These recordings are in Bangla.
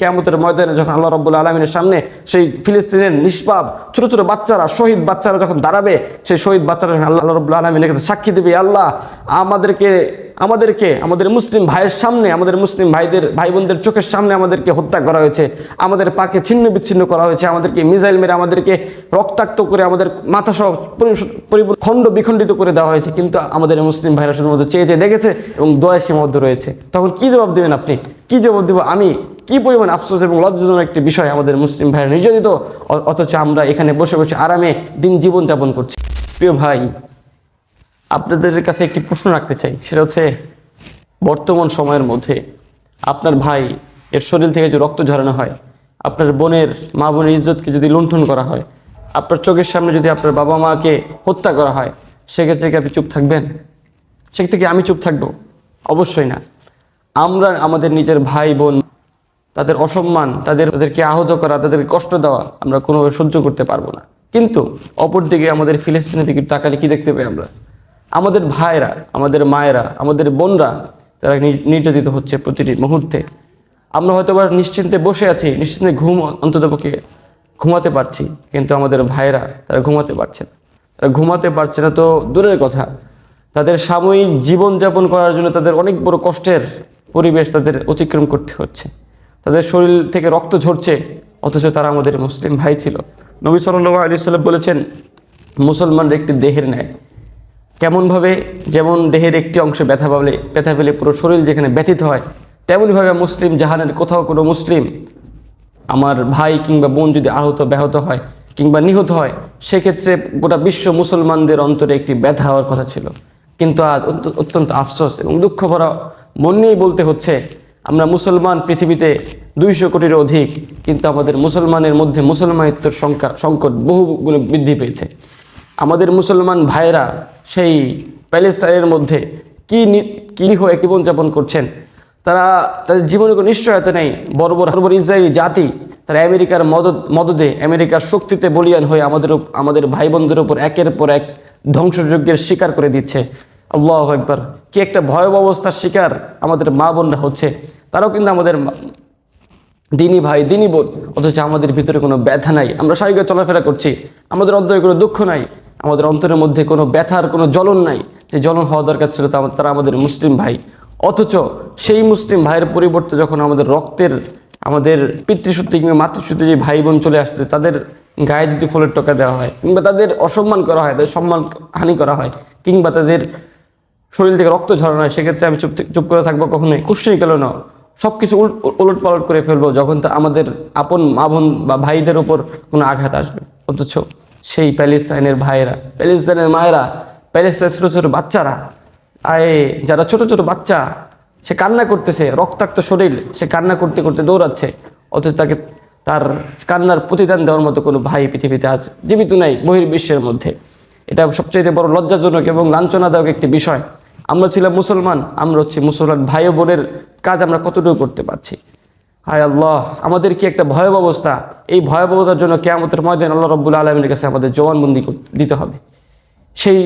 কেমতের ময়দানে যখন আল্লাহ রব্বুল আলমিনের সামনে সেই ফিলিস্তিনের নিষ্পাপ ছোট ছোট বাচ্চারা, শহীদ বাচ্চারা যখন দাঁড়াবে, সেই শহীদ বাচ্চারা যখন আল্লাহ রব্বুল আলমিনের কাছে সাক্ষী দেবে, আল্লাহ, আমাদেরকে আমাদেরকে, আমাদের মুসলিম ভাইয়ের সামনে, আমাদের মুসলিম ভাইদের ভাই বোনদের চোখের সামনে আমাদেরকে হত্যা করা হয়েছে, আমাদের পাকে ছিন্ন বিচ্ছিন্ন করা হয়েছে, আমাদেরকে মিসাইল মেরে আমাদেরকে রক্তাক্ত করে আমাদের মাথা সহ খণ্ড বিখণ্ডিত করে দেওয়া হয়েছে, কিন্তু আমাদের মুসলিম ভাইরা শুধুমাত্র চেয়ে চেয়ে দেখেছে এবং দয়া সীমাবদ্ধ রয়েছে। তখন কি জবাব দেবেন আপনি? কি জবাব দেবো আমি? কি পরিমাণ আফসোস এবং লজ্জাজনক একটি বিষয় আমাদের মুসলিম ভাইরা নির্যাতিত অথচ আমরা এখানে বসে বসে আরামে দিন জীবন যাপন করছি। প্রিয় ভাই আপনাদের কাছে একটি প্রশ্ন রাখতে চাই, সেটা হচ্ছে, বর্তমান সময়ের মধ্যে আপনার ভাই এর শরীর থেকে যে রক্ত ঝরানো হয়, আপনার বোনের, মা বোনের ইজ্জতকে যদি লুণ্ঠন করা হয়, আপনার চোখের সামনে যদি আপনার বাবা মাকে হত্যা করা হয়, সেক্ষেত্রে কি আপনি চুপ থাকবেন? সেক্ষেত্রে কি আমি চুপ থাকব? অবশ্যই না। আমরা আমাদের নিজের ভাই, বোন, তাদের অসম্মান, তাদের, তাদেরকে আহত করা, তাদেরকে কষ্ট দেওয়া আমরা কোনোভাবে সহ্য করতে পারব না। কিন্তু অপরদিকে আমাদের ফিলিস্তিনের দিকে তাকালে কি দেখতে পাই আমরা? আমাদের ভাইরা, আমাদের মায়েরা, আমাদের বোনরা, তারা নির্যাতিত হচ্ছে প্রতিটি মুহূর্তে। আমরা হয়তো বা নিশ্চিন্তে বসে আছি, নিশ্চিন্তে ঘুম অন্ততপক্ষে ঘুমাতে পারছি, কিন্তু আমাদের ভাইরা তারা ঘুমাতে পারছে না। তারা ঘুমাতে পারছে না তো দূরের কথা। তাদের সাময়িক জীবনযাপন করার জন্য তাদের অনেক বড় কষ্টের পরিবেশ তাদের অতিক্রম করতে হচ্ছে। তাদের শরীর থেকে রক্ত ঝরছে, অথচ তারা আমাদের মুসলিম ভাই ছিল। নবী সাল্লাহ আলি সাল্লাম বলেছেন, মুসলমানরা একটি দেহের ন্যায়। কেমনভাবে যেমন দেহের একটি অংশে ব্যথা পাবলে, ব্যথা পেলে পুরো শরীর যেখানে ব্যথিত হয় তেমনইভাবে মুসলিম জাহানের কোথাও কোনো মুসলিম আমার ভাই কিংবা বোন যদি আহত, ব্যাহত হয় কিংবা নিহত হয়, সেক্ষেত্রে গোটা বিশ্ব মুসলমানদের অন্তরে একটি ব্যথা হওয়ার কথা ছিল। কিন্তু আজ অত্যন্ত আফসোস এবং দুঃখ ভরা মন নিয়েই বলতে হচ্ছে, আমরা মুসলমান পৃথিবীতে দুইশো কোটির অধিক, কিন্তু আমাদের মুসলমানের মধ্যে মুসলমানিত্বর সংখ্যা, সংকট বহুগুলো বৃদ্ধি পেয়েছে। আমাদের মুসলমান ভাইয়েরা সেই প্যালেস্তাইনের মধ্যে কি কি নিহ জীবনযাপন করছেন? তারা, তাদের জীবনে কোনো নিশ্চয়তা নেই। বড় বড় বড় ইসরায়েলি জাতি তারা আমেরিকার মদত, মদদে, আমেরিকার শক্তিতে বলিয়ান হয়ে আমাদের আমাদের ভাই বোনদের উপর একের পর এক ধ্বংসযজ্ঞের শিকার করে দিচ্ছে। আল্লাহ একবার কি একটা ভয়াবহ অবস্থার শিকার আমাদের মা বোনরা হচ্ছে। তারাও কিন্তু আমাদের দিনী ভাই, দিনী বোন, অথচ আমাদের ভিতরে কোনো ব্যথা নাই। আমরা স্বাভাবিক চলাফেরা করছি, আমাদের অন্তরে কোনো দুঃখ নাই, আমাদের অন্তরের মধ্যে কোনো ব্যথার কোনো জ্বলন নাই। যে জ্বলন হওয়া দরকার ছিল তা তারা আমাদের মুসলিম ভাই। অথচ সেই মুসলিম ভাইয়ের পরিবর্তে যখন আমাদের রক্তের, আমাদের পিতৃসূত্রে কিংবা মাতৃসূত্রে যে ভাই বোন চলে আসছে, তাদের গায়ে যদি ফলের টোকা দেওয়া হয়, কিংবা তাদের অসম্মান করা হয়, তাদের সম্মান হানি করা হয়, কিংবা তাদের শরীর থেকে রক্ত ঝরানো হয়, সেক্ষেত্রে আমি চুপ চুপ করে থাকব কখনোই। খুশি গেল না। সব কিছু উলট পালট করে ফেলব যখন তা আমাদের আপন মা বোন বা ভাইদের উপর কোনো আঘাত আসবে। অথচ সেই প্যালেস্তাইনের ভাইয়েরা, প্যালেস্তাইনের মায়েরা, প্যালেস্তাইনের ছোটো ছোটো বাচ্চারা, আয়ে যারা ছোট ছোট বাচ্চা, সে কান্না করতেছে, রক্তাক্ত শরীর, সে কান্না করতে করতে দৌড়াচ্ছে, অথচ তাকে তার কান্নার প্রতিদান দেওয়ার মতো কোনো ভাই পৃথিবীতে আজ জীবিত নাই বহির্বিশ্বের মধ্যে। এটা সবচেয়ে বড় লজ্জাজনক এবং লাঞ্ছনাদায়ক একটি বিষয়। আমরা ছিলাম মুসলমান, আমরা হচ্ছে মুসলমান ভাই বোনের কাজ আমরা কতটুকু করতে পারছি? হায় আল্লাহ, আমাদের কি একটা ভয়াবহ অবস্থা? এই ভয়াবহতার জন্য কেয়ামতের ময়দান আল্লাহ রব্বুল আলমীর কাছে আমাদের জবানবন্দি দিতে হবে। সেই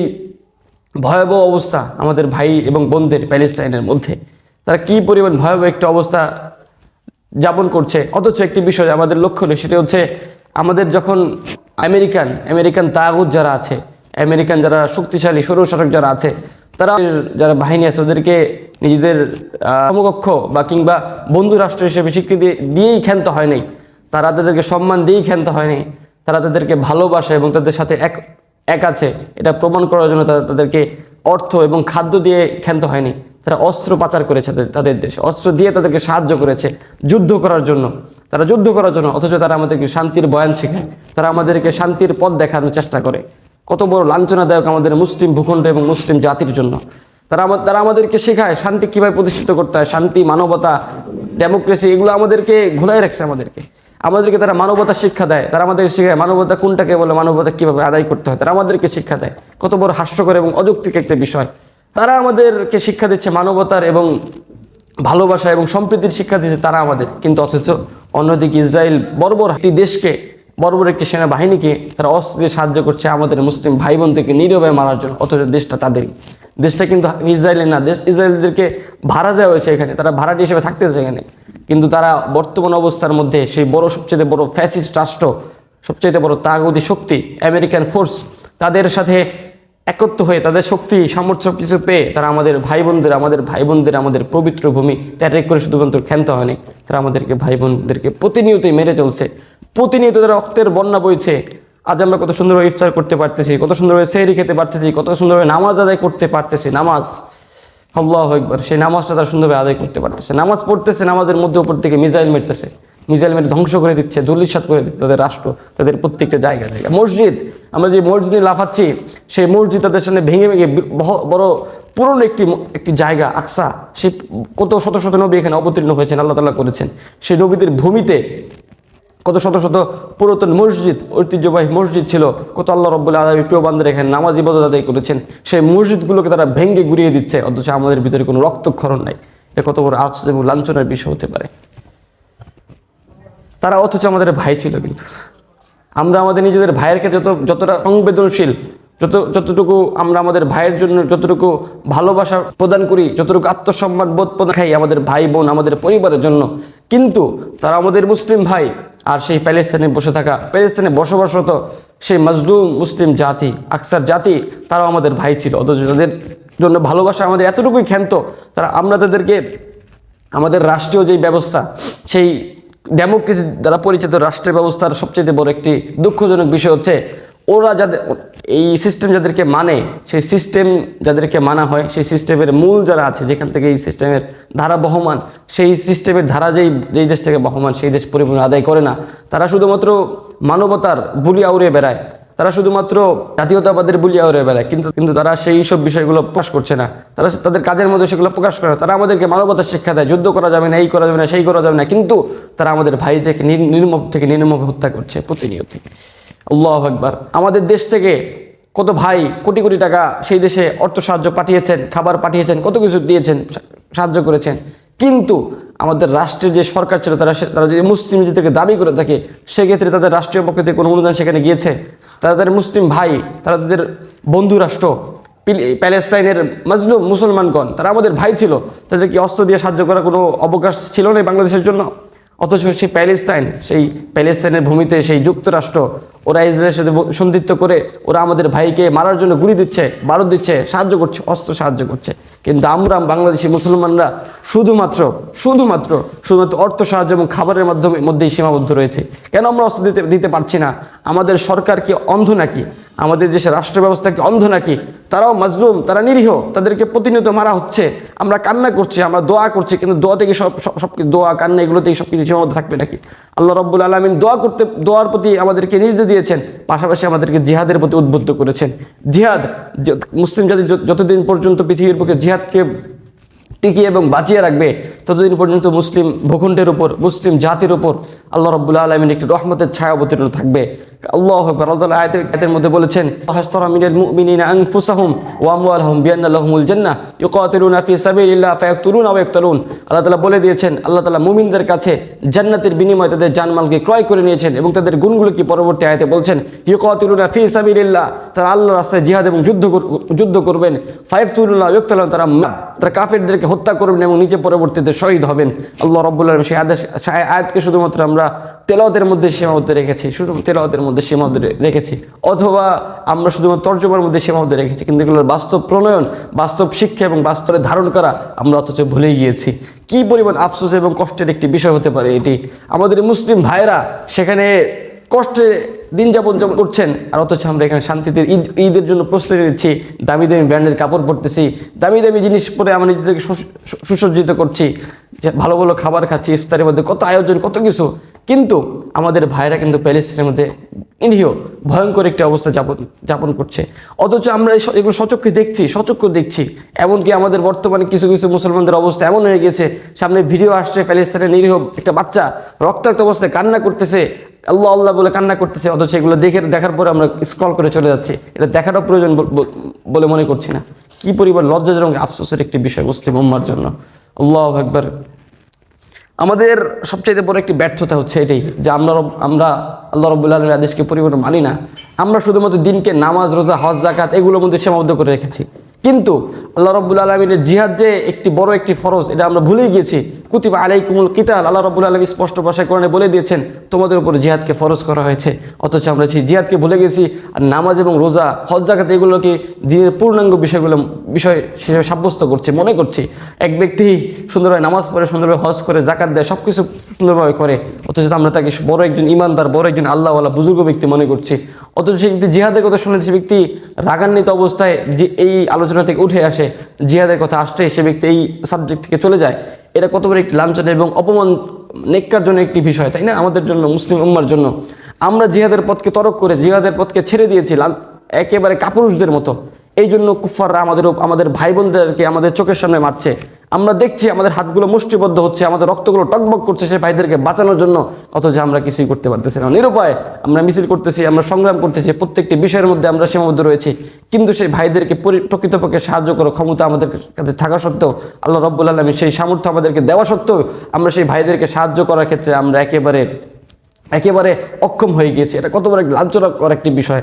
ভয়াবহ অবস্থা আমাদের ভাই এবং বোনদের প্যালেস্টাইনের মধ্যে। তারা কি পরিমাণ ভয়াবহ একটা অবস্থা যাপন করছে? অথচ একটি বিষয় আমাদের লক্ষ্য নেই, সেটা হচ্ছে আমাদের যখন আমেরিকান আমেরিকান তাগুদ যারা আছে, আমেরিকান যারা শক্তিশালী, সৌরশাসক যারা আছে তারা যারা বাহিনী আছে, ওদেরকে নিজেদের সমকক্ষ বা কিংবা বন্ধু রাষ্ট্র হিসেবে স্বীকৃতি দিয়েই ক্ষান্ত হয় নাই। তারা তাদেরকে সম্মান দিয়েই ক্ষান্ত হয়নি তারা তাদেরকে ভালোবাসে এবং তাদের সাথে এক এক আছে। এটা প্রমাণ করার জন্য তারা তাদেরকে অর্থ এবং খাদ্য দিয়ে ক্ষান্ত হয়নি তারা অস্ত্র পাচার করেছে তাদের দেশে। অস্ত্র দিয়ে তাদেরকে সাহায্য করেছে যুদ্ধ করার জন্য। তারা যুদ্ধ করার জন্য, অথচ তারা আমাদেরকে শান্তির বয়ান শেখায়। তারা আমাদেরকে শান্তির পথ দেখানোর চেষ্টা করে। কত বড় লাঞ্ছনাদায়ক আমাদের মুসলিম ভূখণ্ড এবং মুসলিম জাতির জন্য। তারা তারা আমাদেরকে শেখায় শান্তি কীভাবে প্রতিষ্ঠিত করতে হয়, শান্তি, মানবতা, ডেমোক্রেসি এগুলো আমাদেরকে ঘুলাই রাখছে আমাদেরকে। আমাদেরকে তারা মানবতা শিক্ষা দেয়, তারা আমাদের শেখায় মানবতা কোনটাকে বলে, মানবতা কীভাবে আদায় করতে হয়, তারা আমাদেরকে শিক্ষা দেয়। কত বড় হাস্যকর এবং অযৌক্তিক একটা বিষয়। তারা আমাদেরকে শিক্ষা দিচ্ছে মানবতার এবং ভালোবাসা এবং সম্প্রীতির শিক্ষা দিচ্ছে তারা আমাদের। কিন্তু অথচ অন্যদিকে ইসরায়েল বর্বর একটি দেশকে বর্বর একটি সেনাবাহিনীকে তারা অস্ত্র দিয়ে সাহায্য করছে আমাদের মুসলিম ভাই বোনদেরকে নীরবে মারার জন্য। অথচ দেশটা তাদের। দেশটা কিন্তু ইসরায়েলের না, দেশ ইসরায়েলদেরকে ভাড়া দেওয়া হয়েছে এখানে। তারা ভাড়াটি হিসেবে থাকতে হচ্ছে এখানে। কিন্তু তারা বর্তমান অবস্থার মধ্যে সেই বড়, সবচেয়ে বড় ফ্যাসিস্ট রাষ্ট্র, সবচেয়ে বড় তাগদি শক্তি, আমেরিকান ফোর্স, তাদের সাথে একত্র হয়ে তাদের শক্তি, সামর্থ্য কিছু পেয়ে তারা আমাদের ভাই বোনদের আমাদের ভাই বোনদের আমাদের পবিত্র ভূমি ত্যাগ করে শুধুমাত্র ক্ষান্ত হয়নি। তারা আমাদেরকে ভাই বোনদেরকে প্রতিনিয়তই মেরে চলছে। প্রতিনিয়ত তারা রক্তের বন্যা বইছে। আজ আমরা কত সুন্দরভাবে ইফতার করতে পারতেছি, কত সুন্দরভাবে সেহরি খেতে পারতেছি, কত সুন্দরভাবে নামাজ আদায় করতে পারতেছি। নামাজ, আল্লাহ একবার সেই নামাজটা তারা সুন্দরভাবে আদায় করতে পারতেছে। নামাজ পড়তেছে, নামাজের মধ্যে উপর থেকে মিজাইল মেরতেছে। মিসাইল মেরে ধ্বংস করে দিচ্ছে দুর্লিসাত করে দিচ্ছে তাদের রাষ্ট্র, তাদের প্রত্যেকটা জায়গা জায়গা। মসজিদ, আমরা যে মসজিদ লাফাচ্ছি, সেই মসজিদ তাদের সামনে ভেঙে ভেঙে বড় পুরনো একটি একটি জায়গা, আকসা সে কত শত শত নবী এখানে অবতীর্ণ হয়েছেন, আল্লাহ তাল্লাহ করেছেন। সেই নবীদের ভূমিতে কত শত শত পুরাতন মসজিদ, ঐতিহ্যবাহী মসজিদ ছিল, কত আল্লাহ রব্বুল আলমী প্রিয় বান্ধব এখানে নামাজ ইবাদত আদায় করেছেন, সেই মসজিদগুলোকে তারা ভেঙ্গে গুড়িয়ে দিচ্ছে, অথচ আমাদের ভিতরে কোনো রক্তক্ষরণ নাই। এটা কত বড় আফসোস এবং লাঞ্ছনার বিষয় হতে পারে। তারা অথচ আমাদের ভাই ছিল কিন্তু। আমরা আমাদের নিজেদের ভাইয়ের ক্ষেত্রে যত, যতটা সংবেদনশীল, যত, যতটুকু আমরা আমাদের ভাইয়ের জন্য যতটুকু ভালোবাসা প্রদান করি, যতটুকু আত্মসম্মান বোধ প্রদান খাই আমাদের ভাই বোন আমাদের পরিবারের জন্য, কিন্তু তারা আমাদের মুসলিম ভাই আর সেই প্যালেস্তানে বসে থাকা, প্যালেস্তানে বসবাসরত সেই মজদুম মুসলিম জাতি, আকসার জাতি, তারাও আমাদের ভাই ছিল। অথচ তাদের জন্য ভালোবাসা আমাদের এতটুকুই ক্ষান্ত, তারা আমরা তাদেরকে, আমাদের রাষ্ট্রীয় যেই ব্যবস্থা, সেই ডেমোক্রেসি দ্বারা পরিচিত রাষ্ট্রের ব্যবস্থার সবচেয়ে বড় একটি দুঃখজনক বিষয় হচ্ছে, ওরা যাদের এই সিস্টেম যাদেরকে মানে সেই সিস্টেম যাদেরকে মানা হয়, সেই সিস্টেমের মূল যারা আছে, যেখান থেকে এই সিস্টেমের ধারা বহমান, সেই সিস্টেমের ধারা যেই যেই দেশ থেকে বহমান, সেই দেশ পরিপূর্ণ আদায় করে না। তারা শুধুমাত্র মানবতার বুলি আউড়ে বেড়ায়। তারা শুধুমাত্র জাতীয়তাবাদের বুলিয়া উড়ে বেড়ায়। কিন্তু কিন্তু তারা সেই সব বিষয়গুলো প্রকাশ করছে না। তারা তাদের কাজের মধ্যে সেগুলো প্রকাশ করে তারা আমাদেরকে মানবতার শিক্ষা দেয়, যুদ্ধ করা যাবে না, এই করা যাবে না, সেই করা যাবে না। কিন্তু তারা আমাদের ভাই থেকে নির- নির্মম থেকে নির্মম হত্যা করছে প্রতিনিয়ত আল্লাহ একবার আমাদের দেশ থেকে কত ভাই কোটি কোটি টাকা সেই দেশে অর্থ সাহায্য পাঠিয়েছেন, খাবার পাঠিয়েছেন, কত কিছু দিয়েছেন সাহায্য করেছেন। কিন্তু আমাদের রাষ্ট্রের যে সরকার ছিল, তারা তারা যদি মুসলিম নিজেদেরকে দাবি করে থাকে, সেক্ষেত্রে তাদের রাষ্ট্রীয় পক্ষ থেকে কোনো অনুদান সেখানে গিয়েছে। তারা তাদের মুসলিম ভাই, তারা তাদের বন্ধু রাষ্ট্র প্যালেস্তাইনের মজলুম মুসলমানগণ, তারা আমাদের ভাই ছিল। তাদেরকে অস্ত্র দিয়ে সাহায্য করার কোনো অবকাশ ছিল না বাংলাদেশের জন্য। অথচ সেই প্যালেস্তাইন, সেই প্যালেস্তাইনের ভূমিতে সেই যুক্তরাষ্ট্র ওরা ইসরায়েলের সাথে সন্ধিত্ব করে ওরা আমাদের ভাইকে মারার জন্য গুলি দিচ্ছে, বারুদ দিচ্ছে, সাহায্য করছে, অস্ত্র সাহায্য করছে। কিন্তু আমরা বাংলাদেশি মুসলমানরা শুধুমাত্র শুধুমাত্র শুধুমাত্র অর্থ সাহায্য এবং খাবারের মাধ্যমে মধ্যেই সীমাবদ্ধ রয়েছে। কেন আমরা অস্ত্র দিতে দিতে পারছি না? আমাদের সরকার কি অন্ধ নাকি? আমাদের দেশের রাষ্ট্র ব্যবস্থা কি অন্ধ নাকি? তারাও মাজলুম, তারা নিরীহ, তাদেরকে প্রতিনিয়ত মারা হচ্ছে। আমরা কান্না করছি, আমরা দোয়া করছি, কিন্তু দোয়া থেকে সব সব দোয়া, কান্না এগুলোতেই সব কিছু সীমাবদ্ধ থাকবে নাকি? আল্লাহ রব্বুল আলমিন দোয়া করতে, দোয়ার প্রতি আমাদেরকে নির্দেশ দিয়েছেন, পাশাপাশি আমাদেরকে জিহাদের প্রতি উদ্বুদ্ধ করেছেন। জিহাদ মুসলিম জাতি যতদিন পর্যন্ত পৃথিবীর পক্ষে জিহাদকে টিকিয়ে এবং বাঁচিয়ে রাখবে, ততদিন পর্যন্ত মুসলিম ভূখণ্ডের উপর, মুসলিম জাতির উপর আল্লাহ রব্বুল্লা আলমিন একটি রহমতের ছায়া অবতীর্ণ থাকবে। আল্লাহ আকবার, আল্লাহ তাআলা আয়াতের আয়াতের মধ্যে বলেছেন হাসতারা মিনাল মুমিনিনা আনফুসাহুম ওয়া আমওয়ালহুম বিআন্না লাহুমুল জান্নাহ ইউকাতিলুনা ফি সাবিলিল্লাহ ফায়াকতুলুনা ওয়া ইয়াকতুলুন। আল্লাহ তাআলা বলে দিয়েছেন, আল্লাহ তাআলা মুমিনদের কাছে জান্নাতের বিনিময়ে তাদের জানমালকে ক্রয় করে নিয়েছেন এবং তাদের গুণগুলো কি পরবর্তী আয়াতে বলছেন, ইউকাতিলুনা ফি সাবিলিল্লাহ তারা আল্লাহর রাস্তায় জিহাদ এবং যুদ্ধ যুদ্ধ করবেন। ফায়াকতুলুনা ওয়া ইয়াকতুলুন তারা তারা কাফেরদেরকে হত্যা করবেন এবং নিচে পরবর্তীতে শহীদ হবেন। আল্লাহ রব্বুল আলম সেই আদেশ আয়াতকে শুধুমাত্র আমরা তেলাওয়াতের মধ্যে সীমাবদ্ধ রেখেছি, শুধু তেলাওয়াতের মধ্যে। সীমাবদ্ধ রেখেছি। অথবা আমরা শুধুমাত্র তর্জমার মধ্যে সীমাবদ্ধ রেখেছি, কিন্তু এগুলোর বাস্তব প্রণয়ন, বাস্তব শিক্ষা এবং বাস্তবে ধারণ করা আমরা অথচ ভুলে গিয়েছি। কি পরিমাণ আফসোস এবং কষ্টের একটি বিষয় হতে পারে এটি? আমাদের মুসলিম ভাইরা সেখানে কষ্টে দিন যাপন যেমন করছেন, আর অথচ আমরা এখানে শান্তিতে ঈদ ঈদের জন্য প্রস্তুতি নিচ্ছি, দামি দামি ব্র্যান্ডের কাপড় পরতেছি, দামি দামি জিনিস পরে আমরা নিজেদেরকে সুসজ্জিত করছি, যে ভালো ভালো খাবার খাচ্ছি, ইফতারের মধ্যে কত আয়োজন, কত কিছু। কিন্তু আমাদের ভাইরা কিন্তু প্যালেস্টিনের মধ্যে নিরীহ ভয়ঙ্কর একটি অবস্থা যাপন যাপন করছে। অথচ আমরা এগুলো সচক্ষে দেখছি সচক্ষে দেখছি। এমনকি আমাদের বর্তমানে কিছু কিছু মুসলমানদের অবস্থা এমন হয়ে গেছে সামনে ভিডিও আসছে প্যালেস্টাইনের নিরীহ একটা বাচ্চা রক্তাক্ত অবস্থায় কান্না করতেছে, আল্লাহ আল্লাহ বলে কান্না করতেছে, অথচ এগুলো দেখে, দেখার পরে আমরা স্ক্রল করে চলে যাচ্ছি। এটা দেখাটা প্রয়োজন বল- মনে করছি না। কি পরিমাণ লজ্জাজনক, আফসোসের একটি বিষয় মুসলিম উম্মার জন্য। আল্লাহ একবার আমাদের সবচেয়ে বড় একটি ব্যর্থতা হচ্ছে এটাই যে আমরা আমরা আল্লাহ রবুল্লা আলমের আদেশকে পরিমাণ মানি না। আমরা শুধুমাত্র দিনকে নামাজ, রোজা, হজ জাকাত এগুলোর মধ্যে সীমাবদ্ধ করে রেখেছি। কিন্তু আল্লাহ রব্বুল আলমিনের জিহাদ যে একটি বড় একটি ফরজ, এটা আমরা ভুলেই গিয়েছি। কুতিবা আলাইকুমুল কিতাল, আল্লাহ রব্বুল আলমী স্পষ্ট ভাষায় কোরআনে বলে দিয়েছেন, তোমাদের উপর জিহাদকে ফরজ করা হয়েছে। অথচ আমরা সেই জিহাদকে ভুলে গেছি আর নামাজ এবং রোজা, হজ জাকাত এগুলোকে দিনের পূর্ণাঙ্গ বিষয়গুলো, বিষয় হিসেবে সাব্যস্ত করছে, মনে করছি। এক ব্যক্তি সুন্দরভাবে নামাজ পড়ে, সুন্দরভাবে হজ করে জাকাত দেয় সব কিছু সুন্দরভাবে করে, অথচ আমরা তাকে বড় একজন ইমানদার, বড় একজন আল্লাহওয়ালা, বুজুর্গ ব্যক্তি মনে করছি। অথচ ব্যক্তি জিহাদের কথা শুনলে সে ব্যক্তি রাগান্বিত অবস্থায় যে এই আলোচনা থেকে উঠে আসে, জিহাদের কথা আসতে সে ব্যক্তি এই সাবজেক্ট থেকে চলে যায়। এটা কত বড় একটি লাঞ্ছনা এবং অপমান নেককার জন্য একটি বিষয়, তাই না? আমাদের জন্য, মুসলিম উম্মার জন্য। আমরা জিহাদের পথকে তরক করে, জিহাদের পথকে ছেড়ে দিয়েছি একেবারে কাপুরুষদের মতো। এই জন্য কুফাররা আমাদের আমাদের ভাই বোনদেরকে আমাদের চোখের সামনে মারছে। আমরা দেখছি আমাদের হাতগুলো মুষ্টিবদ্ধ হচ্ছে, আমাদের রক্তগুলো টকবক করছে সেই ভাইদেরকে বাঁচানোর জন্য, অথচ আমরা কিছুই করতে পারতেছি না। নিরুপায় আমরা মিছিল করতেছি, আমরা সংগ্রাম করতেছি, প্রত্যেকটি বিষয়ের মধ্যে আমরা সীমাবদ্ধ রয়েছি। কিন্তু সেই ভাইদেরকে পরি- প্রকৃতপক্ষে সাহায্য করার ক্ষমতা আমাদের কাছে থাকা সত্ত্বেও, আল্লাহ রব্বুল আলমী সেই সামর্থ্য আমাদেরকে দেওয়া সত্ত্বেও, আমরা সেই ভাইদেরকে সাহায্য করার ক্ষেত্রে আমরা একেবারে একেবারে অক্ষম হয়ে গিয়েছে। এটা কত বড় লাঞ্ছনাকর একটি বিষয়।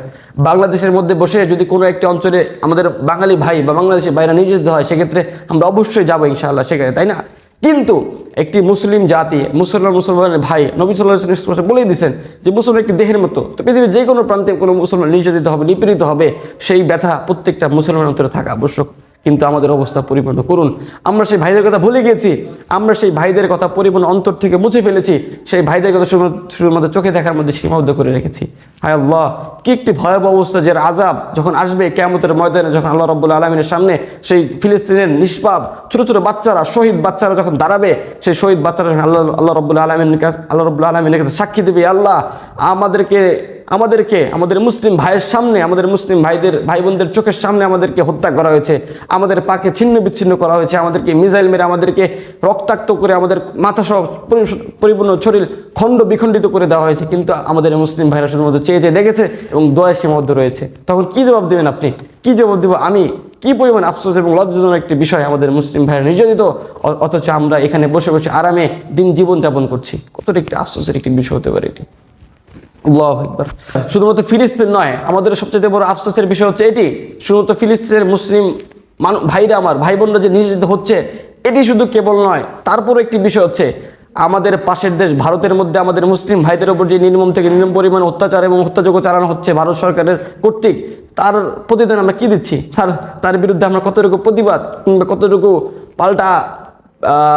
বাংলাদেশের মধ্যে বসে যদি কোনো একটি অঞ্চলে আমাদের বাঙালি ভাই বা বাংলাদেশের বাইরে নিয়ে যেতে হয়, সেক্ষেত্রে আমরা অবশ্যই যাব ইনশাআল্লাহ সেখানে, তাই না? কিন্তু একটি মুসলিম জাতি, মুসলমান মুসলমানের ভাই নবী সাল্লাহ বলেই দিয়েছেন যে মুসলমান একটি দেহের মতো। তো পৃথিবীর যে কোনো প্রান্তে কোনো মুসলমান নির্যাতিত হবে, নিপীড়িত হবে, সেই ব্যথা প্রত্যেকটা মুসলমান অন্তরে থাকা আবশ্যক। কিন্তু আমাদের অবস্থা পরিপূর্ণ। করুন, আমরা সেই ভাইদের কথা ভুলে গিয়েছি, আমরা সেই ভাইদের কথা পরিপূর্ণ অন্তর থেকে মুছে ফেলেছি, সেই ভাইদের কথা শুধু- শুধুমাত্র চোখে দেখার মধ্যে সীমাবদ্ধ করে রেখেছি। হায় আল্লাহ, কি একটি ভয়াবহ অবস্থা যে আজাব যখন আসবে কেমতের ময়দানে, যখন আল্লাহ রব্বুল আলমিনের সামনে সেই ফিলিস্তিনের নিষ্পাপ, ছোট ছোট বাচ্চারা, শহীদ বাচ্চারা যখন দাঁড়াবে, সেই শহীদ বাচ্চারা যখন আল্লাহ আল্লাহ রব্বুল আলমিনের কাছে আল্লাহ রব্বুল আলমিনের কাছে সাক্ষী দেবে, আল্লাহ, আমাদেরকে আমাদেরকে, আমাদের মুসলিম ভাইয়ের সামনে, আমাদের মুসলিম ভাইদের ভাই বোনদের চোখের সামনে আমাদেরকে হত্যা করা হয়েছে, আমাদের পাকে ছিন্ন বিচ্ছিন্ন করা হয়েছে, আমাদেরকে মিসাইল মেরে, আমাদেরকে রক্তাক্ত করে, আমাদের মাথা সহ পরিপূর্ণ শরীর খণ্ড বিখণ্ডিত করে দেওয়া হয়েছে, কিন্তু আমাদের মুসলিম ভাইরা শুধুমাত্র চেয়ে চেয়ে দেখেছে এবং দয়া সীমাবদ্ধ রয়েছে। তখন কি জবাব দেবেন আপনি? কি জবাব দেবো আমি? কি পরিমাণ আফসোস এবং লজ্জাজনক একটি বিষয় আমাদের মুসলিম ভাইরা নির্যাতিত অথচ আমরা এখানে বসে বসে আরামে দিন জীবন যাপন করছি। কতটা একটি আফসোসের একটি বিষয় হতে পারে এটি। শুধুমাত্র ফিলিস্তিন নয়, আমাদের সবচেয়ে বড় আফসোসের বিষয় হচ্ছে এটি। শুধুমাত্র ফিলিস্তিনের মুসলিম ভাইরা আমার ভাই বোনরা যে নির্যাতিত হচ্ছে, এটি শুধু কেবল নয় তারপর একটি বিষয় হচ্ছে, আমাদের পাশের দেশ ভারতের মধ্যে আমাদের মুসলিম ভাইদের উপর যে নির্মম থেকে নির্মম পরিমাণ অত্যাচার এবং হত্যাযোগ্য চালানো হচ্ছে ভারত সরকারের কর্তৃক, তার প্রতিদান আমরা কি দিচ্ছি? তার তার বিরুদ্ধে আমরা কতটুকু প্রতিবাদ কিংবা কতটুকু পাল্টা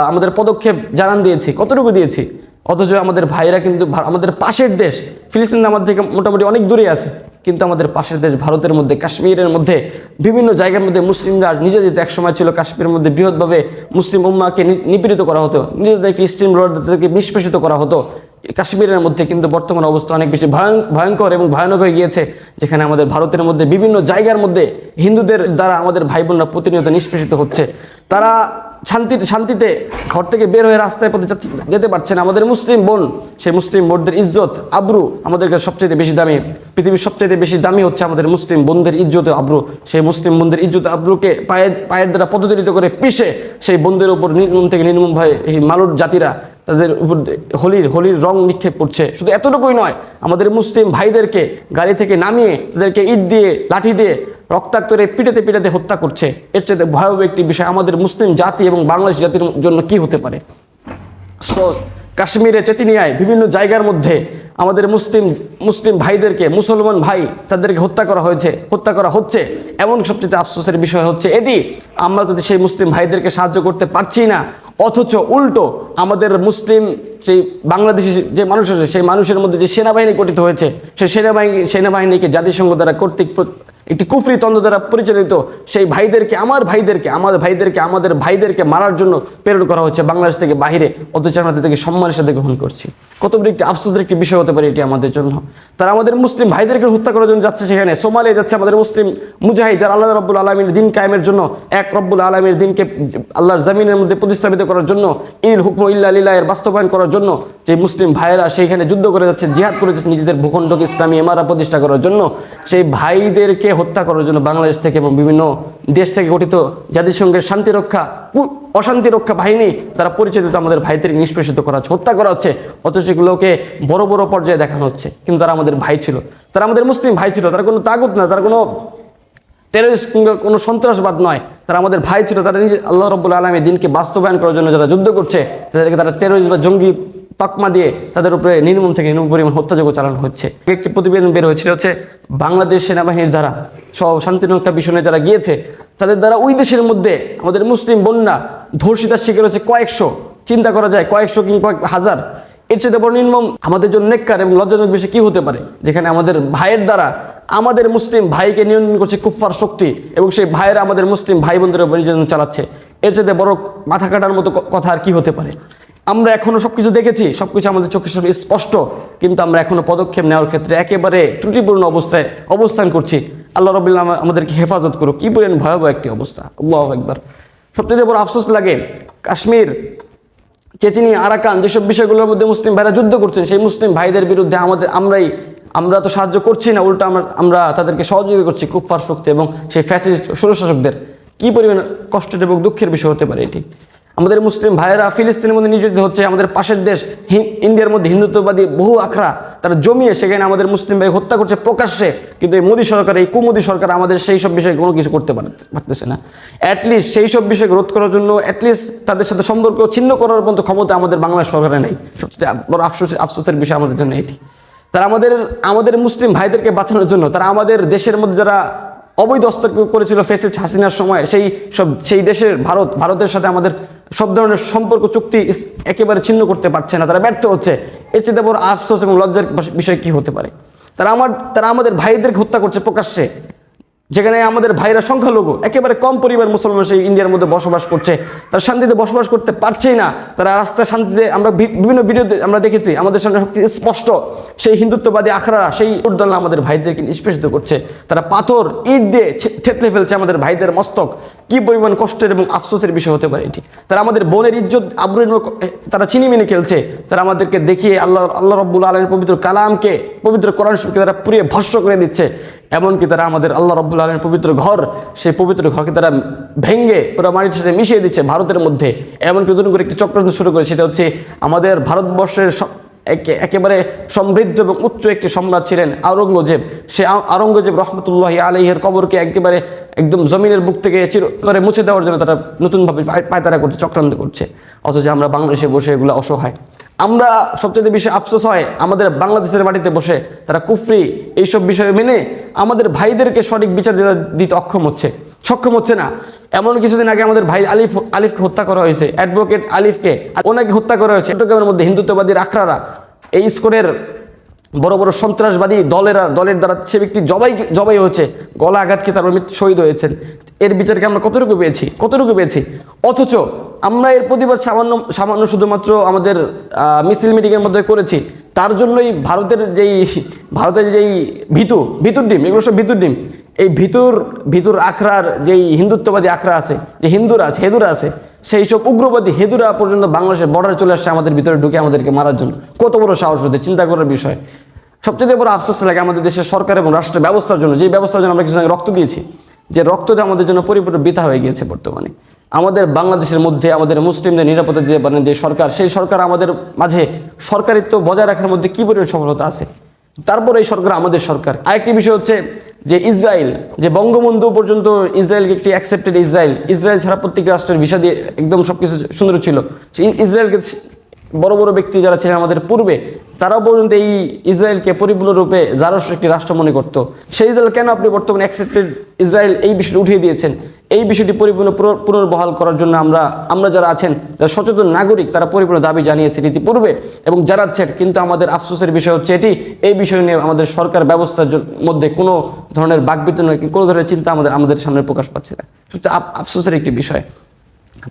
আমাদের পদক্ষেপ জানান দিয়েছি, কতটুকু দিয়েছি? অথচ আমাদের ভাইরা কিন্তু আমাদের পাশের দেশ, ফিলিস্তিন আমাদের থেকে মোটামুটি অনেক দূরে আছে। কিন্তু আমাদের পাশের দেশ ভারতের মধ্যে, কাশ্মীরের মধ্যে, বিভিন্ন জায়গার মধ্যে মুসলিমরা নিজেদের এক সময় ছিল, কাশ্মীরের মধ্যে বৃহৎভাবে মুসলিম উম্মাকে নিপীড়িত করা হতো, নিজেদেরকে স্ট্রিম রোডদেরকে নিষ্পেষিত করা হতো। কাশ্মীরের মধ্যে কিন্তু বর্তমান অবস্থা অনেক বেশি ভয়ং- ভয়ঙ্কর এবং ভয়ানক হয়ে গিয়েছে, যেখানে আমাদের ভারতের মধ্যে বিভিন্ন জায়গার মধ্যে হিন্দুদের দ্বারা আমাদের ভাই বোনরা প্রতিনিয়ত নিষ্পেষিত হচ্ছে। তারা শান্তিতে শান্তিতে ঘর থেকে বের হয়ে রাস্তায় পথে যেতে পারছেন আমাদের মুসলিম বোন, সেই মুসলিম বোনদের ইজ্জত, আব্রু আমাদেরকে সবচেয়ে বেশি দামি। পৃথিবীর সবচেয়ে বেশি দামি হচ্ছে আমাদের মুসলিম বোনদের ইজ্জত আব্রু। সেই মুসলিম বোনদের ইজ্জত আব্রুকে পায়ের পায়ের দ্বারা পদদলিত করে পিষে সেই বোনদের উপর নির্মম থেকে নির্মম ভাই, এই মালুর জাতিরা তাদের উপর হোলির হোলির রং নিক্ষেপ করছে। শুধু এতটুকুই নয়, আমাদের মুসলিম ভাইদেরকে গাড়ি থেকে নামিয়ে তাদেরকে ইট দিয়ে, লাঠি দিয়ে রক্তাক্ত করে পিটাতে পিটাতে হত্যা করছে। এর চেয়ে ভয়াবহ একটি বিষয়, আমাদের মুসলিম জাতি এবং বাংলাদেশ জাতির জন্য কি হতে পারে? সোস কাশ্মীরে চেচিনিয়ায় বিভিন্ন জায়গার মধ্যে আমাদের মুসলিম মুসলিম ভাইদেরকে, মুসলমান ভাই তাদেরকে হত্যা করা হয়েছে, হত্যা করা হচ্ছে। এমন সবচেয়ে আফসোসের বিষয় হচ্ছে এটি। আমরা যদি সেই মুসলিম ভাইদেরকে সাহায্য করতে পারছি না অথচ উল্টো আমাদের মুসলিম সেই বাংলাদেশি যে মানুষ আছে, সেই মানুষের মধ্যে যে সেনাবাহিনী গঠিত হয়েছে, সেই সেনাবাহিনী সেনাবাহিনীকে জাতিসংঘ দ্বারা কর্তৃক একটি কুফরি তন্ত্র দ্বারা পরিচালিত, সেই ভাইদেরকে, আমার ভাইদেরকে আমাদের ভাইদেরকে আমাদের ভাইদেরকে মারার জন্য প্রেরণ করা হচ্ছে বাংলাদেশ থেকে বাইরে অথচ আমরা তাদেরকে সম্মানের সাথে গ্রহণ করছি। কত বড় একটি আফসোসের একটি বিষয় হতে পারে এটি আমাদের জন্য। তারা আমাদের মুসলিম ভাইদেরকে হত্যা করার জন্য যাচ্ছে সেখানে। সোমালিয়া যাচ্ছে আমাদের মুসলিম মুজাহিদ, যারা আল্লাহ রব্বুল আলমীর দিন কায়েমের জন্য, এক রব্বুল আলমীর দিনকে আল্লাহর জমিনের মধ্যে প্রতিস্থাপিত করার জন্য, ইল হুকম ইল্লা লিল্লাহ এর বাস্তবায়ন করার জন্য, যে মুসলিম ভাইয়েরা সেইখানে যুদ্ধ করে যাচ্ছে, জিহাদ করে যাচ্ছে নিজেদের ভূখণ্ডকে ইসলামী এমারা প্রতিষ্ঠা করার জন্য, সেই ভাইদেরকে হত্যা করার জন্য বাংলাদেশ থেকে এবং বিভিন্ন দেশ থেকে গঠিত জাতিসংঘের শান্তি রক্ষা অশান্তি রক্ষা বাহিনী তারা পরিচালিত আমাদের ভাইদেরকে নিষ্পেষিত করা হচ্ছে, হত্যা করা হচ্ছে। অথচ সেগুলোকে বড় বড় পর্যায়ে দেখানো হচ্ছে। কিন্তু তারা আমাদের ভাই ছিল। তারা আমাদের মুসলিম ভাই ছিল। তারা কোনো তাগুত না, তারা কোনো টেররিস্ট কিংবা কোনো সন্ত্রাসবাদ নয়। তারা আমাদের ভাই ছিল। তারা নিজে আল্লাহ রব্বুল আলমী দিনকে বাস্তবায়ন করার জন্য যারা যুদ্ধ করছে, তাদেরকে তারা টেররিস্ট বা জঙ্গি তকমা দিয়ে তাদের উপরে নির্মম থেকে নির্মম পরিমাণ হত্যাযোগ্য চালানো হচ্ছে। একটি প্রতিবেদন বের হয়েছিল হচ্ছে বাংলাদেশ সেনাবাহিনীর দ্বারা সব শান্তিরক্ষা মিশনে যারা গিয়েছে, তাদের দ্বারা ওই দেশের মধ্যে আমাদের মুসলিম বন্যা ধর্ষিতার শিকার হচ্ছে কয়েকশো। চিন্তা করা যায়, কয়েকশো কিংবা হাজার। এর চেয়ে বড় নির্মম আমাদের জন্য নেককার এবং লজ্জাজনক বিষয় কি হতে পারে? যেখানে আমাদের ভাইয়ের দ্বারা আমাদের মুসলিম ভাইকে নিয়ন্ত্রণ করছে কুফফার শক্তি এবং সেই ভাইয়েরা আমাদের মুসলিম ভাই বোনদের উপর নির্যাতন চালাচ্ছে। এর চেয়ে বড় মাথা কাটার মতো কথা আর কি হতে পারে? আমরা এখনও সবকিছু দেখেছি, সবকিছু আমাদের চোখের সামনে স্পষ্ট, কিন্তু আমরা এখনও পদক্ষেপ নেওয়ার ক্ষেত্রে একেবারে ত্রুটিপূর্ণ অবস্থায় অবস্থান করছি। আল্লাহ রবিল্লা আমাদেরকে হেফাজত করুক। কি বলেন ভয়াবহ একটি অবস্থা? আল্লাহ একবার সবচেয়ে বড় আফসোস লাগে, কাশ্মীর, চেচিনি, আরাকান যেসব বিষয়গুলোর মধ্যে মুসলিম ভাইরা যুদ্ধ করছেন, সেই মুসলিম ভাইদের বিরুদ্ধে আমাদের আমরাই, আমরা তো সাহায্য করছি না, উল্টো আমরা আমরা তাদেরকে সহযোগিতা করছি কুফফার শক্তি এবং সেই ফ্যাসিস্ট সুরশাসকদের কি পরিমাণ কষ্টের এবং দুঃখের বিষয় হতে পারে এটি? আমাদের মুসলিম ভাইয়েরা ফিলিস্তিনের মধ্যে নিয়োজিত হচ্ছে, আমাদের পাশের দেশ ইন্ডিয়ার মধ্যে হিন্দুত্ববাদী বহু আখড়া, তারা জমিয়ে সেখানে আমাদের মুসলিম ভাই হত্যা করছে প্রকাশ্যে, কিন্তু এই মোদী সরকার, এই কুমোদী সরকার আমাদের সেই সব বিষয়ে কোনো কিছু করতে পার- পারতেছে না। অ্যাটলিস্ট সেই সব বিষয়কে রোধ করার জন্য অ্যাটলিস্ট তাদের সাথে সম্পর্ক ছিন্ন করার মতো ক্ষমতা আমাদের বাংলাদেশ সরকারে নেই। সবচেয়ে বড় আফসোস, আফসোসের বিষয় আমাদের জন্য এটি। তারা আমাদের আমাদের মুসলিম ভাইদেরকে বাঁচানোর জন্য, তারা আমাদের দেশের মধ্যে যারা অবৈধ হস্তক্ষেপ করেছিল ফেসেজ হাসিনার সময়। সেই সব, সেই দেশের ভারত, ভারতের সাথে আমাদের সব ধরনের সম্পর্ক, চুক্তি একেবারে ছিন্ন করতে পারছে না। তারা ব্যর্থ হচ্ছে। এর চেয়ে বড় আফসোস এবং লজ্জার বিষয় কি হতে পারে? তারা আমার, তারা আমাদের ভাইদেরকে হত্যা করছে প্রকাশ্যে। যেখানে আমাদের ভাইরা সংখ্যালঘু, একেবারে কম পরিবার মুসলমান সেই ইন্ডিয়ার মধ্যে বসবাস করছে। তারা শান্তিতে বসবাস করতে পারছেই না। তারা রাস্তায় শান্তিতে আমরা বিভিন্ন ভিডিওতে আমরা দেখেছি, আমাদের সামনে সবকিছু স্পষ্ট। সেই হিন্দুত্ববাদী আখড়ারা, সেই উদ্দোলনা আমাদের ভাইদেরকে নিষ্পেষিত করছে। তারা পাথর, ইট দিয়ে থেতলে ফেলছে আমাদের ভাইদের মস্তক। কি পরিমাণ কষ্টের এবং আফসোসের বিষয় হতে পারে এটি? তারা আমাদের বোনের ইজ্জত আব্রুর তারা চিনি চিনিমিনি খেলছে। তারা আমাদেরকে দেখিয়ে আল্লাহ আল্লাহ রব্বুল আলমের পবিত্র কালামকে, পবিত্র কোরআন তারা পুড়িয়ে ভস্য করে দিচ্ছে। এমনকি তারা আমাদের আল্লাহ রব্বুল আলমের পবিত্র ঘর, সেই পবিত্র ঘরকে তারা ভেঙ্গে পুরো মাটির সাথে মিশিয়ে দিচ্ছে ভারতের মধ্যে। এমনকি নতুন করে একটি চক্রান্ত শুরু করে, সেটা হচ্ছে আমাদের ভারতবর্ষের একে- একেবারে সমৃদ্ধ এবং উচ্চ একটি সম্রাট ছিলেন আওরঙ্গজেব। সে আওরঙ্গজেব রহমতুল্লাহ আলহের কবরকে একেবারে একদম জমিনের বুক থেকে চিরতরে মুছে দেওয়ার জন্য তারা নতুনভাবে পায়- পায়তারা করছে, চক্রান্ত করছে। অথচ আমরা বাংলাদেশে বসে এগুলো অসহায়। আমরা সবচেয়ে বেশি আফসোস হয় আমাদের বাংলাদেশের মাটিতে বসে তারা কুফরি এইসব বিষয়ে মেনে আমাদের ভাইদেরকে সঠিক বিচার দিতে- অক্ষম হচ্ছে। সক্ষম হচ্ছে না। এমন কিছুদিন আগে আমাদের ভাই আলিফ, আলিফকে হত্যা করা হয়েছে। অ্যাডভোকেট আলিফকে ওনাকে হত্যা করা হয়েছে। চট্টগ্রামের মধ্যে হিন্দুত্ববাদী আখড়ারা এই স্কোরের বড় বড় সন্ত্রাসবাদী দলেরা, দলের দ্বারা সে ব্যক্তি জবাই জবাই হয়েছে, গলা আঘাতকে তার মৃত্যু শহীদ হয়েছেন? এর বিচারকে আমরা কতটুকু পেয়েছি? কতটুকু পেয়েছি? অথচ আমরা এর প্রতিবাদ সামান্য সামান্য শুধুমাত্র আমাদের মিছিল মিটিংয়ের মধ্যে করেছি। তার জন্যই ভারতের যেই ভারতের যেই ভিতু, ভিতুর ডিম, এগুলো সব ভিতুর ডিম। এই ভিতুর ভিতুর আখড়ার যেই হিন্দুত্ববাদী আখড়া আছে, যে হিন্দুরা আছে, হেদুরা আছে সেই সব উগ্রবাদী হেদুরা পর্যন্ত বাংলাদেশের বর্ডারে চলে আসছে, আমাদের ভিতরে ঢুকে আমাদেরকে মারার জন্য। কত বড় সাহস হতে, চিন্তা করার বিষয়। সবচেয়ে বড় আফসোস লাগে আমাদের দেশের সরকার এবং রাষ্ট্র ব্যবস্থার জন্য, যে ব্যবস্থার জন্য আমরা কিছু রক্ত দিয়েছি, যে রক্তটা আমাদের জন্য পরিপূর্ণ বৃথা হয়ে গিয়েছে বর্তমানে। আমাদের বাংলাদেশের মধ্যে আমাদের মুসলিমদের নিরাপত্তা দিতে পারেন যে সরকার, সেই সরকার আমাদের মাঝে সরকারিত্ব বজায় রাখার মধ্যে কী পরিমাণ সফলতা আছে? তারপর এই সরকার আমাদের সরকার। আরেকটি বিষয় হচ্ছে যে ইসরায়েল, যে বঙ্গবন্ধু পর্যন্ত ইসরায়েলকে একটি অ্যাকসেপ্টেড ইসরায়েল ইসরায়েল ছাড়া প্রত্যেক রাষ্ট্রের ভিসা দিয়ে একদম সব কিছু সুন্দর ছিল। ইসরায়েলকে বড় বড় ব্যক্তি যারা ছিলেন আমাদের পূর্বে, তারাও পর্যন্ত এই ইসরায়েলকে পরিপূর্ণরূপে জারস একটি রাষ্ট্র মনে করতো। সেই ইসরায়েল কেন আপনি বর্তমানে অ্যাকসেপ্টেড ইসরায়েল এই বিষয়টি উঠিয়ে দিয়েছেন? এই বিষয়টি পরিপূর্ণ পুনর্বহাল করার জন্য আমরা আমরা যারা আছেন, যারা সচেতন নাগরিক, তারা পরিপূর্ণ দাবি জানিয়েছেন ইতিপূর্বে এবং জানাচ্ছেন কিন্তু আমাদের আফসোসের বিষয় হচ্ছে এটি, এই বিষয় নিয়ে আমাদের সরকার ব্যবস্থার মধ্যে কোনো ধরনের বাকবিত নয়, কোনো ধরনের চিন্তা আমাদের আমাদের সামনে প্রকাশ পাচ্ছে না। আফসোসের একটি বিষয়।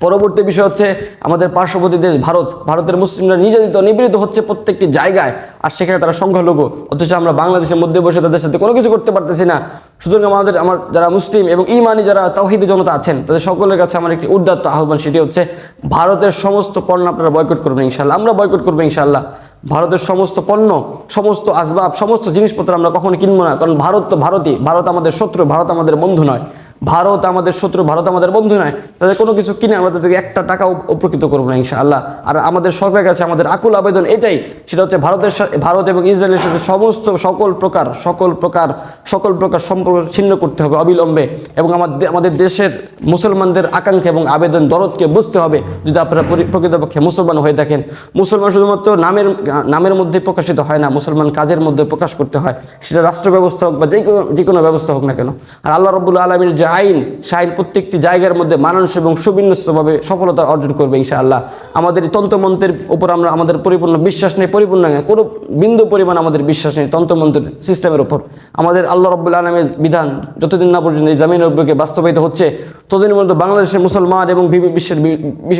পরবর্তী বিষয় হচ্ছে আমাদের পার্শ্ববর্তী দেশ ভারত। ভারতের মুসলিমরা নির্যাতিত, নিপীড়িত হচ্ছে প্রত্যেকটি জায়গায়। আর সেখানে তারা সংখ্যালঘু। অথচ আমরা বাংলাদেশের মধ্যে বসে তাদের সাথে কোনো কিছু করতে পারতেছি না। সুতরাং আমাদের, আমার যারা মুসলিম এবং ইমানি যারা তাওহিদি জনতা আছেন, তাদের সকলের কাছে আমার একটি উদ্দাত্ত আহ্বান, সেটি হচ্ছে ভারতের সমস্ত পণ্য আপনারা বয়কট করবেন ইনশাল্লাহ আমরা বয়কট করব ইনশাল্লাহ ভারতের সমস্ত পণ্য, সমস্ত আসবাব, সমস্ত জিনিসপত্র আমরা কখনো কিনবো না। কারণ ভারত তো ভারতই। ভারত আমাদের শত্রু, ভারত আমাদের বন্ধু নয়। ভারত আমাদের শত্রু, ভারত আমাদের বন্ধু নয়। তাদের কোনো কিছু কিনে আমরা তাদেরকে একটা টাকাও উপকৃত করব না, ইনশাআল্লাহ। আর আমাদের সরকারের কাছে আমাদের আকুল আবেদন এটাই, সেটা হচ্ছে ভারতের ভারত এবং ইসরায়েলের সাথে সমস্ত সকল প্রকার সকল প্রকার সকল প্রকার সম্পর্ক ছিন্ন করতে হবে অবিলম্বে। এবং আমাদের আমাদের দেশের মুসলমানদের আকাঙ্ক্ষা এবং আবেদন দরদকে বুঝতে হবে। যদি আপনারা পরি- প্রকৃতপক্ষে মুসলমান হয়ে থাকেন, মুসলমান শুধুমাত্র নামের নামের মধ্যে প্রকাশিত হয় না, মুসলমান কাজের মধ্যে প্রকাশ করতে হয়। সেটা রাষ্ট্র ব্যবস্থা হোক বা যে কোনো যে কোনো ব্যবস্থা হোক না কেন। আর আল্লাহ রব্বুল আলমীর যে আইন সে আইন প্রত্যেকটি জায়গার মধ্যে মানুষ এবং সুবিন্যস্তভাবে সফলতা অর্জন করবে ইনশাআল্লাহ। আমাদের তন্ত্রমন্ত্রের উপর আমরা আমাদের পরিপূর্ণ বিশ্বাস নেই, পরিপূর্ণ কোনো বিন্দু পরিমাণ আমাদের বিশ্বাস নেই তন্ত্রমন্ত্রের সিস্টেমের উপর। আমাদের আল্লাহ রব্বুল আলমের বিধান যতদিন না পর্যন্ত এই জামিন রব্বকে বাস্তবায়িত হচ্ছে ততদিন পর্যন্ত বাংলাদেশের মুসলমান এবং বিশ্বের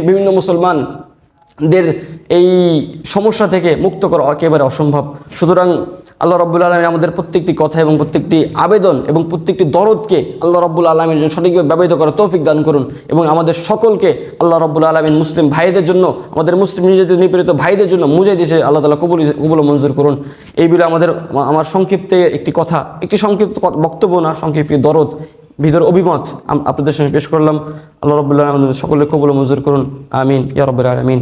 বিভিন্ন মুসলমান দের এই সমস্যা থেকে মুক্ত করা একেবারে অসম্ভব। সুতরাং আল্লাহ রব্বুল আলমী আমাদের প্রত্যেকটি কথা এবং প্রত্যেকটি আবেদন এবং প্রত্যেকটি দরদকে আল্লাহ রব্বুল আলমীর জন্য সঠিকভাবে ব্যবহৃত করার তৌফিক দান করুন এবং আমাদের সকলকে আল্লাহ রব্বুল আলমিন মুসলিম ভাইদের জন্য, আমাদের মুসলিম নিজেদের নিপীড়িত ভাইদের জন্য মুজাই দিয়েছে আল্লাহ তালা কবুল কবুল মঞ্জুর করুন। এই বিলে আমাদের, আমার সংক্ষিপ্তে একটি কথা, একটি সংক্ষিপ্ত বক্তব্য না, সংক্ষিপ্ত দরদ, ভিতর অভিমত আপনাদের সঙ্গে পেশ করলাম। আল্লাহ রব্বুল্লাহ আমাদের সকলে কবুল মঞ্জুর করুন। আমিন, ইয়া রব্বুল আলমিন।